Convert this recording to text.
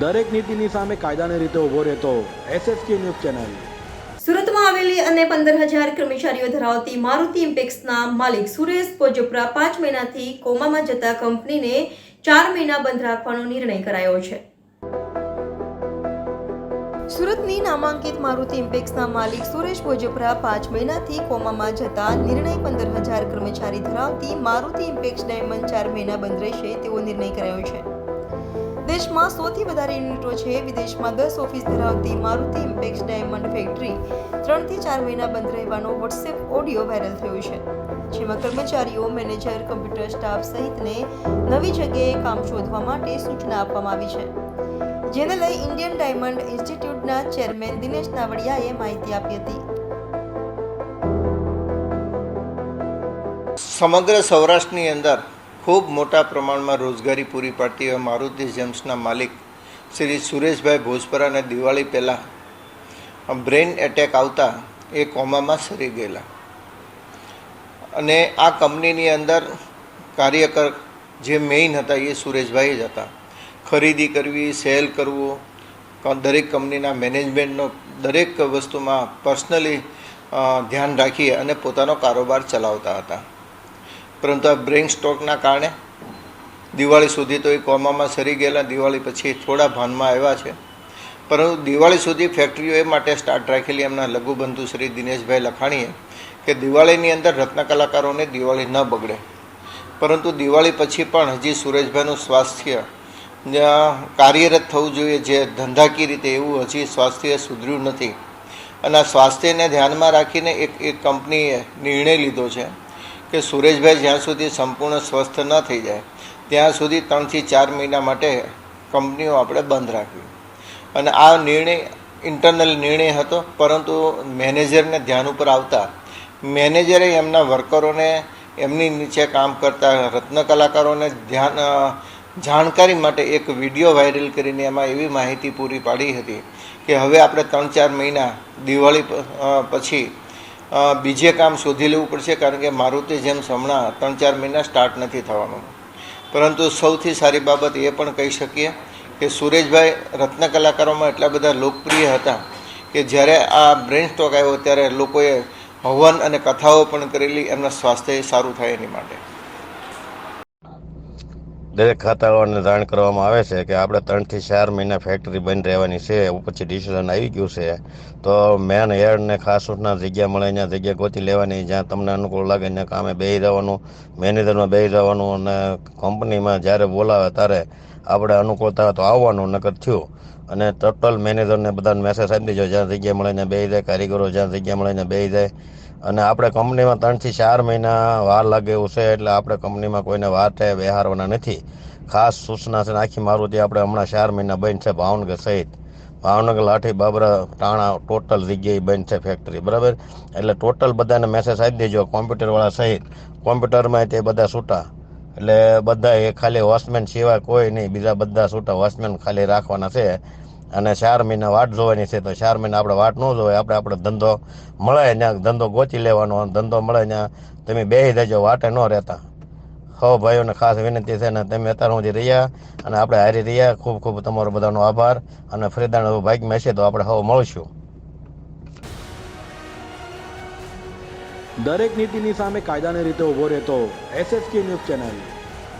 દરેક નીતિની સામે કાયદાની રીતે ઊભો રહેતો એસએસકે ન્યૂઝ ચેનલ. સુરતમાં આવેલી અને પંદર હજાર કર્મચારીઓ ધરાવતી મારુતિ ઇમ્પેક્સના માલિક સુરેશ પોજોપરા પાંચ મહિનાથી કોમામાં જતા કંપનીને ચાર મહિના બંધ રાખવાનો નિર્ણય કરાયો છે. સુરતની નામાંકિત મારુતિ ઇમ્પેક્સના માલિક સુરેશ પોજપરા પાંચ મહિનાથી કોમામાં જતા નિર્ણય પંદર હજાર કર્મચારી ધરાવતી મારુતિ ઇમ્પેક્સ ડાયમંડ ચાર મહિના બંધ રહેશે તેવો નિર્ણય કરાયો છે. દેશમાં સૌથી વધારે યુનિટો છે. વિદેશમાં દસ ઓફિસ ધરાવતી મારુતિ ઇમ્પેક્સ ડાયમંડ ફેક્ટરી ત્રણથી ચાર મહિના બંધ રહેવાનો વોટ્સએપ ઓડિયો વાયરલ થયો છે. જેમાં કર્મચારીઓ, મેનેજર, કમ્પ્યુટર સ્ટાફ સહિતને નવી જગ્યાએ કામ શોધવા માટે સૂચના આપવામાં આવી છે. જેને લઈ ઇન્ડિયન ડાયમંડ ઇન્સ્ટિટ્યૂટના ચેરમેન દિનેશ નાવડિયાએ માહિતી આપી હતી. સમગ્ર સૌરાષ્ટ્રની અંદર ખૂબ મોટા પ્રમાણમાં રોજગારી પૂરી પાડતી હોય મારુતિ જેમ્સના માલિક શ્રી સુરેશભાઈ ભોજપરાને દિવાળી પહેલાં બ્રેઇન એટેક આવતા એ કોમામાં સરી ગયેલા. અને આ કંપનીની અંદર કાર્યકર જે મેઇન હતા એ સુરેશભાઈ જ હતા. ખરીદી કરવી, સેલ કરવું દરેક કંપનીના મેનેજમેન્ટનો દરેક વસ્તુમાં પર્સનલી ધ્યાન રાખી અને પોતાનો કારોબાર ચલાવતા હતા. પરંતુ આ બ્રેઇન સ્ટ્રોકના કારણે દિવાળી સુધી તો એ કોમામાં સરી ગયેલા, દિવાળી પછી થોડા ભાનમાં આવ્યા છે. પરંતુ દિવાળી સુધી ફેક્ટરીઓ એ માટે સ્ટાર્ટ રાખેલી એમના લઘુબંધુ શ્રી દિનેશભાઈ લખાણીએ કે દિવાળીની અંદર રત્ન કલાકારોને દિવાળી ન બગડે. પરંતુ દિવાળી પછી પણ હજી સુરેશભાઈનું સ્વાસ્થ્ય કાર્યરત થવું જોઈએ જે ધંધાકીય રીતે એવું હજી સ્વાસ્થ્ય સુધર્યું નથી. અને આ સ્વાસ્થ્યને ધ્યાનમાં રાખીને એક એક કંપનીએ નિર્ણય લીધો છે. કે સુરેશભાઈ જ્યાં સુધી સંપૂર્ણ સ્વસ્થ ન થઈ જાય, ત્યાં સુધી ત્રણથી ચાર મહિના માટે કંપનીઓ આપણે બંધ રાખવી. અને આ નિર્ણય ઇન્ટરનલ નિર્ણય હતો, પરંતુ મેનેજરને ધ્યાન ઉપર આવતા, મેનેજરે એમના વર્કરોને, એમની નીચે કામ કરતા રત્ન કલાકારોને ધ્યાન જાણકારી માટે એક વીડિયો વાયરલ કરીને એમાં એવી માહિતી પૂરી પાડી હતી કે હવે આપણે ત્રણ ચાર મહિના દિવાળી પછી બીજે કામ શોધી લેવું પડશે કારણ કે મારુતિ જેમ હમણાં ત્રણ ચાર મહિના સ્ટાર્ટ નથી થવાનું. પરંતુ સૌથી સારી બાબત એ પણ કહી શકીએ કે સુરેશભાઈ રત્ન કલાકારોમાં એટલા બધા લોકપ્રિય હતા કે જ્યારે આ બ્રેન સ્ટોક આવ્યો ત્યારે લોકોએ હવન અને કથાઓ પણ કરેલી એમના સ્વાસ્થ્ય સારું થાય એની માટે. દરેક ખાતાઓને જાણ કરવામાં આવે છે કે આપણે ત્રણથી ચાર મહિના ફેક્ટરી બંધ રહેવાની છે પછી ડિસિઝન આવી ગયું છે. તો મેન હેડને ખાસ સૂચના જગ્યા મળે ત્યાં જગ્યા ગોતી લેવાની, જ્યાં તમને અનુકૂળ લાગે, ત્યાં કામે બેસી રહેવાનું મેનેજરમાં બેસી રહેવાનું અને કંપનીમાં જ્યારે બોલાવે ત્યારે આપણે અનુકૂળતા તો આવવાનું નકર થયું. અને ટોટલ મેનેજરને બધાને મેસેજ આપી દેજો, જ્યાં જગ્યા મળે ત્યાં બેસી જાય, કારીગરો જ્યાં જગ્યા મળે ત્યાં બેસી જાય. અને આપણે કંપનીમાં ત્રણથી ચાર મહિના વાર લાગે એવું છે, એટલે આપણે કંપનીમાં કોઈને વાર થાય બેહારવાના નથી. ખાસ સૂચના છે આખી મારુતિ આપણે હમણાં ચાર મહિના બંધ છે, ભાવનગર સહિત. ભાવનગર, લાઠી, બાબરા, ટાણા, ટોટલ જગ્યાએ બંધ છે ફેક્ટરી બરાબર? એટલે ટોટલ બધાને મેસેજ આપી દેજો, કોમ્પ્યુટરવાળા સહિત. કોમ્પ્યુટરમાં તે બધા છૂટા એટલે બધા એ ખાલી વોચમેન સિવાય કોઈ નહીં, બીજા બધા છૂટા વોચમેન ખાલી રાખવાના છે. અને ચાર મહિના વાટ જોવાની છે, તો ચાર મહિના આપણે વાટ ન જોવાય. આપણે આપણે ધંધો મળે ત્યાં ધંધો ગોતી લેવાનો ધંધો મળે ત્યાં તમે બેસી દેજો વાટે ન રહેતા. હો ભાઈઓને ખાસ વિનંતી છે ને તમે અત્યાર સુધી રહ્યા, અને આપણે હારી રહ્યા. ખૂબ ખૂબ તમારો બધાનો આભાર, અને ફરીદાણ ભાગ્યમાં હશે તો આપણે હવે મળશું. દરેક નીતિની સામે કાયદાની રીતે ઊભો રહેતો એસએસકે ન્યૂઝ ચેનલ.